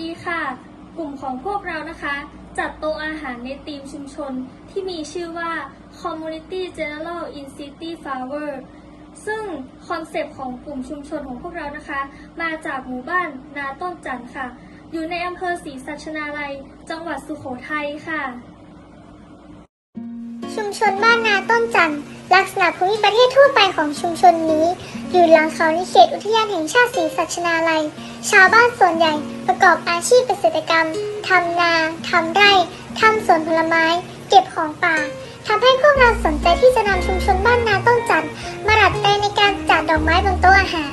ดีค่ะ กลุ่มของพวกเรานะคะ จัดโต๊ะอาหารในทีมชุมชนที่มีชื่อว่า Community General in City Flower ซึ่งคอนเซปต์ของกลุ่มชุมชนของพวกเรานะคะ มาจากหมู่บ้านนาต้นจันทร์ค่ะ อยู่ในอำเภอศรีสัชนาลัย จังหวัดสุโขทัยค่ะ ชุมชนบ้านนาต้นจันทร์ลักษณะภูมิประเทศทั่วไปของชุมชนนี้ อยู่หลังเขาในเขตอุทยานแห่งชาติศรีสัชนาลัย ชาวบ้านส่วนใหญ่ประกอบอาชีพเกษตรกรรม ทำนา ทำไร่ ทำสวนผลไม้ เก็บของป่าทำให้พวกเราสนใจที่จะนำชุมชนบ้านนาต้นจันทร์มาดัดแปลงในการจัดดอกไม้บนโต๊ะอาหาร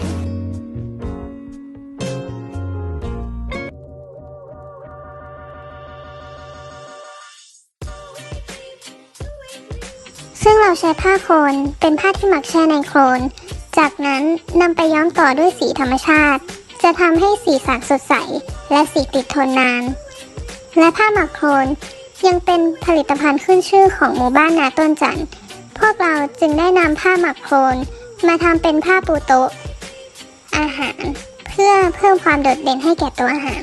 ซึ่งเราใช้ผ้าโคลนเป็นผ้าที่หมักแช่ในโคลน จากนั้นนำไปย้อมต่อด้วยสีธรรมชาติ จะทำให้สีสันสดใส และสีติดทนนาน และผ้าหมักโคลนยังเป็นผลิตภัณฑ์ขึ้นชื่อของหมู่บ้านนาต้นจันทร์พวกเราจึงได้นำผ้าหมักโคลนมาทำเป็นผ้าปูโต๊ะ อาหาร เพื่อเพิ่มความโดดเด่นให้แก่ตัวอาหาร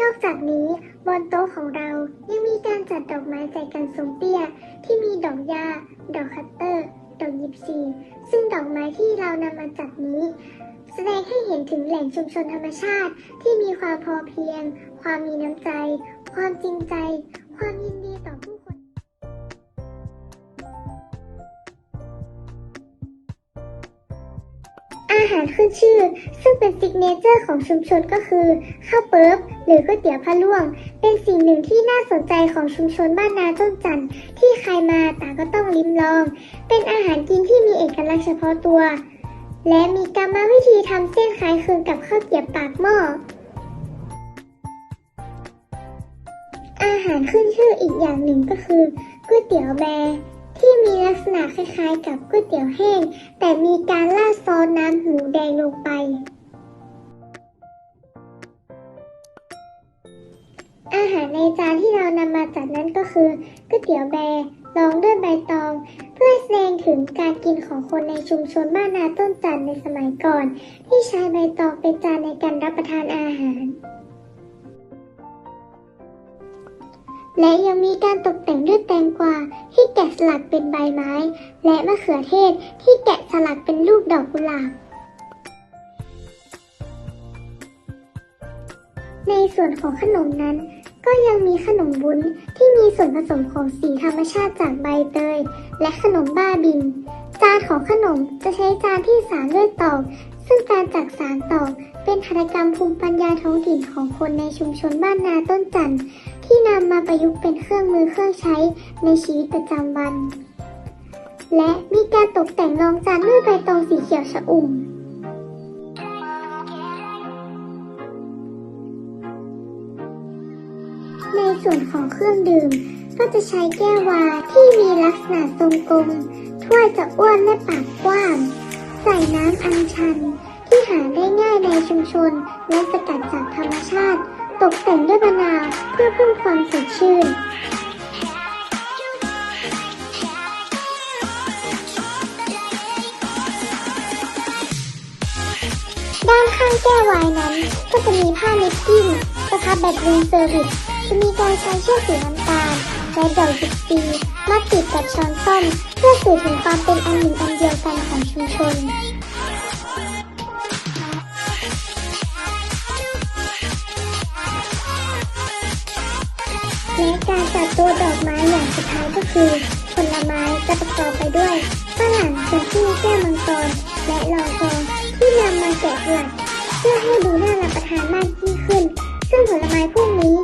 นอกจากนี้บนโต๊ะของเรายังมีการจัดดอกไม้ใจกันทรงเตี้ย ที่มีดอกหญ้าดอกคัตเตอร์ ดอกยิปซี ซึ่งดอกไม้ที่เรานำมาจัดนี้ แสดงให้เห็นถึงแหล่งชุมชนธรรมชาติที่มีความพอเพียง ความมีน้ำใจ ความจริงใจ ความยินดี อาหารขึ้นชื่อ ซึ่งเป็นซิกเนเจอร์ของชุมชนก็คือ ข้าวเปิ๊บหรือก๋วยเตี๋ยวพะล่วง เป็นสิ่งหนึ่งที่น่าสนใจของชุมชนบ้านนาต้นจันทร์ที่ใครมาต่างก็ต้องลิ้มลอง เป็นอาหารกินที่มีเอกลักษณ์เฉพาะตัว และมีกรรมวิธีทำเส้นคล้ายคลึงกับข้าวเกี๊ยวปากหม้ออาหารขึ้นชื่ออีกอย่างหนึ่งก็คือก๋วยเตี๋ยวแบ ที่มีลักษณะคล้ายๆ กับก๋วยเตี๋ยวแห้ง แต่มีการราดซอสน้ำหมูแดงลงไป อาหารในจานที่เรานำมาจัดนั้นก็คือก๋วยเตี๋ยวแบร์รองด้วยใบตอง เพื่อแสดงถึงการกินของคนในชุมชนบ้านนาต้นจันทร์ในสมัยก่อน ที่ใช้ใบตองเป็นจานในการรับประทานอา และยังมีการตกแต่งด้วยแตงกวาที่แกะสลักเป็นใบไม้ และมะเขือเทศที่แกะสลักเป็นรูปดอกกุหลาบ ในส่วนของขนมนั้น ก็ยังมีขนมวุ้นที่มีส่วนผสมของสีธรรมชาติจากใบเตย และขนมบ้าบิน จานของขนมจะใช้จานที่สานด้วยตอกซึ่งการจักสานตอกเป็นหัตถกรรมภูมิปัญญาท้องถิ่นของคนในชุมชนบ้านนาต้นจันทร์ ที่นำมาประยุกต์เป็นเครื่องมือเครื่องใช้ในชีวิตประจำวัน และมีการตกแต่งรองจานด้วยใบตองสีเขียวชะอุ่มในส่วนของเครื่องดื่ม ก็จะใช้แก้ววาที่มีลักษณะทรงกลม ถ้วยจะอ้วนและปากกว้าง ใส่น้ำอัญชันที่หาได้ง่ายในชุมชนและสกัดจากธรรมชาติ ตกแต่งด้วยมะนาวเพื่อเพิ่มความสดชื่น ด้านข้างแก้ววายนั้น ก็จะมีผ้าลิปกิ้งสครับแบบรูมเซอร์วิสจะมีการใช้เชือกสีน้ำตาลและดอกยิปซีมาติดกับช้อนส้อมเพื่อสื่อถึงความเป็นอันหนึ่งอันเดียวกันของชุมชน และการจัดตัวดอกไม้อย่างสุดท้ายก็คือ ผลไม้จะประกอบไปด้วยฝรั่งเซนที่แก้วมังกรและลองกองที่นำมาแกะสลักเพื่อให้ดูน่ารับประทานมากยิ่งขึ้น ซึ่งผลไม้พวกนี้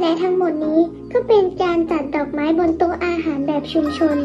และทั้งหมดนี้ก็เป็นการจัดดอกไม้บนโต๊ะอาหารแบบชุมชน